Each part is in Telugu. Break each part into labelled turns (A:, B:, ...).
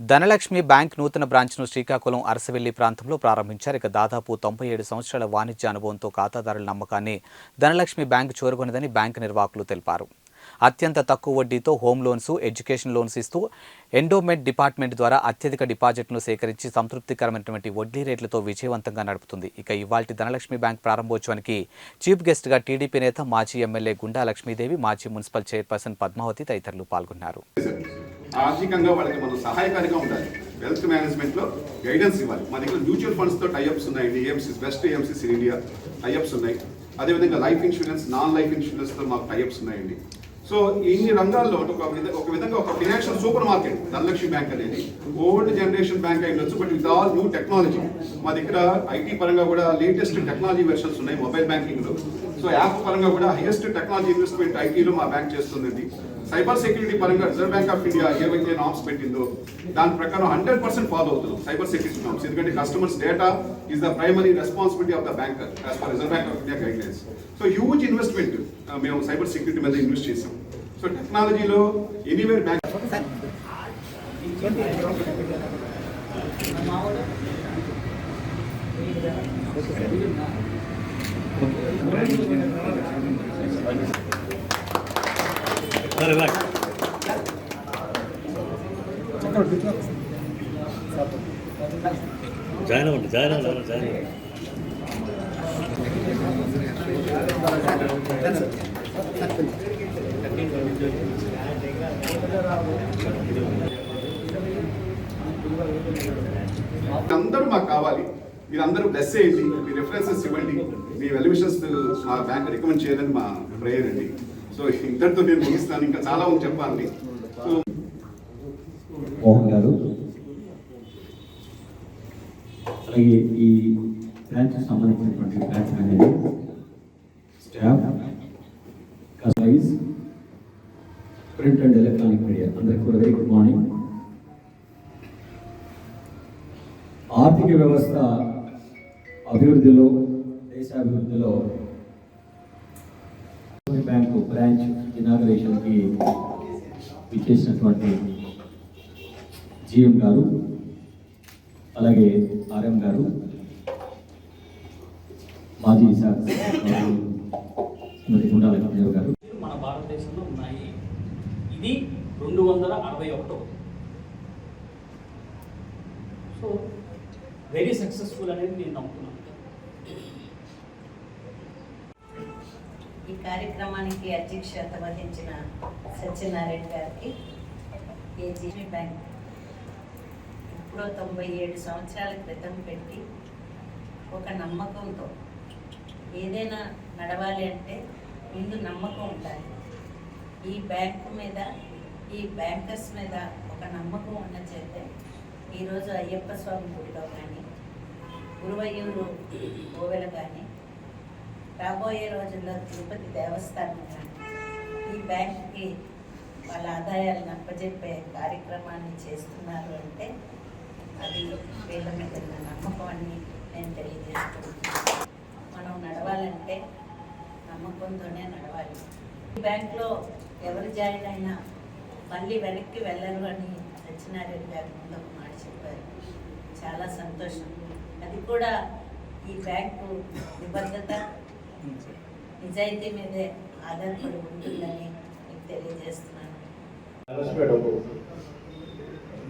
A: ధనలక్ష్మి బ్యాంక్ నూతన బ్రాంచ్ను శ్రీకాకుళం అరసవెల్లి ప్రాంతంలో ప్రారంభించారు. ఇక దాదాపు తొంభై ఏడు సంవత్సరాల వాణిజ్య అనుభవంతో ఖాతాదారుల నమ్మకాన్ని ధనలక్ష్మి బ్యాంక్ చేరుకున్నదని బ్యాంక్ నిర్వాహకులు తెలిపారు. అత్యంత తక్కువ వడ్డీతో హోమ్ లోన్స్ ఎడ్యుకేషన్ లోన్స్ ఇస్తూ ఎండోమెంట్ డిపార్ట్మెంట్ ద్వారా అత్యధిక డిపాజిట్లను సేకరించి సంతృప్తికరమైనటువంటి వడ్డీ రేట్లతో విజయవంతంగా నడుపుతుంది. ఇక ఇవాల్టి ధనలక్ష్మి బ్యాంక్ ప్రారంభోత్సవానికి చీఫ్ గెస్ట్గా టీడీపీ నేత మాజీ ఎమ్మెల్యే గుండా లక్ష్మీదేవి మాజీ మున్సిపల్ చైర్పర్సన్ పద్మావతి తదితరులు పాల్గొన్నారు.
B: ఆర్థికంగా వాళ్ళకి మనం సహాయకారిగా ఉండాలి. వెల్త్ మేనేజ్మెంట్లో గైడెన్స్ ఇవ్వాలి. మా దగ్గర మ్యూచువల్ ఫండ్స్తో టైఅప్స్ ఉన్నాయండి AMCs best AMCs in India tie ups ఉన్నాయి. అదేవిధంగా లైఫ్ ఇన్సూరెన్స్ నాన్ లైఫ్ ఇన్సూరెన్స్తో మాకు టైఅప్స్ ఉన్నాయండి. సో ఇన్ని రంగాల్లో ఒక ఒక విధంగా ఒక financial supermarket Dhanalakshmi bank అనేది. ఓల్డ్ జనరేషన్ బ్యాంక్ అయి ఉండొచ్చు but with all new technology మా దగ్గర ఐటీ పరంగా కూడా లేటెస్ట్ టెక్నాలజీ వెర్షన్స్ ఉన్నాయి మొబైల్ బ్యాంకింగ్లో సో యాప్ పరంగా కూడా హైయెస్ట్ టెక్నాలజీ ఇన్వెస్ట్మెంట్ ఐటీలో మా బ్యాంక్ చేస్తుంది సైబర్ సెక్యూరిటీ పరంగా రిజర్వ్ బ్యాంక్ ఆఫ్ ఇండియా ఏవైతే నామ్స్ పెట్టిందో దాని ప్రకారం హండ్రెడ్ పర్సెంట్ ఫాలో అవుతున్నాం సైబర్ సెక్యూరిటీ నామ్స్ ఎందుకంటే customers data is the primary responsibility of the bank as per Reserve Bank of India guidelines so huge investment మేము సైబర్ సెక్యూరిటీ మీద ఇన్వెస్ట్ చేసాం సో టెక్నాలజీలో ఎనీవేర్ బ్యాంక్
C: జాయిన్ అవ్వండి జాయిన్ అవ్వండి జాయిన్ అవ్వండి.
B: అందరూ మాకు కావాలి. మీరందరూ బ్లెస్ చేయండి మీ రిఫరెన్సెస్ ఇవ్వండి మీ వెల్విషన్స్ మా బ్యాంక్ రికమెండ్ చేయాలని మా ప్రేయర్ అండి. సో ఇంతటితో నేను ముగిస్తాను. ఇంకా చాలా ఉంది చెప్పాలి సో
D: మోహన్ గారు. అలాగే ఈ బ్రాంచ్ సంబంధించినటువంటి branch manager staff customise print and electronic media అందరికీ కూడా వెరీ గుడ్ మార్నింగ్ ఆర్థిక వ్యవస్థ అభివృద్ధిలో దేశాభివృద్ధిలో బ్యాంకు బ్రాంచ్ ఇనాగ్రేషన్కి విచ్చేసినటువంటి జిఎం గారు అలాగే ఆర్ఎం గారు మాజీ శాఖ గుండాల గుండా గారు.
E: మన భారతదేశంలో ఉన్నాయి. ఇది రెండు వందల అరవై ఒకటో. సో వెరీ సక్సెస్ఫుల్ అనేది నేను నమ్ముతున్నాను.
F: ఈ కార్యక్రమానికి అధ్యక్షత వహించిన సత్యనారాయణ గారికి ఏజీబీ బ్యాంక్ ఇప్పుడు తొంభై ఏడు సంవత్సరాల క్రితం పెట్టి ఒక నమ్మకంతో ఏదైనా నడవాలి అంటే ముందు నమ్మకం ఉండాలి. ఈ బ్యాంకు మీద ఈ బ్యాంకర్స్ మీద ఒక నమ్మకం ఉన్న చేతే ఈరోజు అయ్యప్ప స్వామి గుడిలో కానీ గురువయ్యూరు గోవెల కానీ రాబోయే రోజుల్లో తిరుపతి దేవస్థానం కానీ ఈ బ్యాంక్కి వాళ్ళ ఆదాయాలను అప్పజెప్పే కార్యక్రమాన్ని చేస్తున్నారు అంటే అది వీళ్ళ మీద ఉన్న నమ్మకం అని నేను తెలియజేస్తున్నాను. మనం నడవాలంటే నమ్మకంతోనే నడవాలి. ఈ బ్యాంక్లో ఎవరు జాయిన్ అయినా మళ్ళీ వెనక్కి వెళ్ళరు అని సత్యనారాయణ గారి ముందు ఒక మాట చెప్పారు. చాలా సంతోషం. అది కూడా ఈ బ్యాంకు నిబద్ధత నిజాయితీ మీదే ఆధారపడి ఉంటుందని మీకు తెలియజేస్తున్నాను.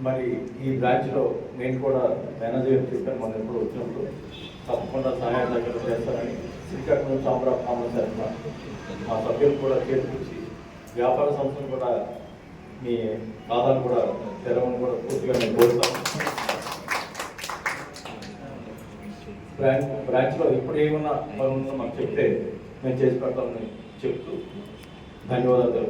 G: మరి ఈ బ్రాంచ్లో నేను కూడా మేనేజర్ చెప్పాను మనం ఎప్పుడు వచ్చినప్పుడు తప్పకుండా సహాయ సహకారం చేస్తానని శ్రీకాకుళం చాంబర్ ఆఫ్ కామర్స్ తరఫున మా సభ్యులు కూడా చేర్పించి వ్యాపార సంస్థలు కూడా మీ ఖాతాను కూడా తెరవని కూడా పూర్తిగా నేను కోరుతాను. బ్రాంచ్ బ్రాంచ్లో ఇప్పుడు ఏమన్నా ఉందో మాకు చెప్తే మేము చేసి పెడతామని చెప్తూ ధన్యవాదాలు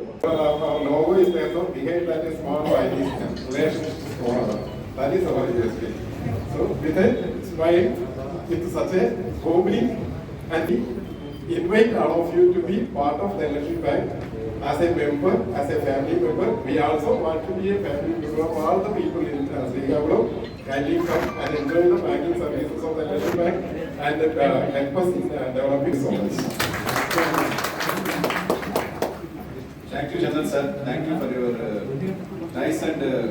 H: as a member, as a family member. We also want to be a family member of all the people in uh, Srikakulam. Kindly come and enjoy the banking services of the National Bank and uh, help us in uh, developing so much.
B: Thank you, General Sir. Thank you for your uh, nice and uh,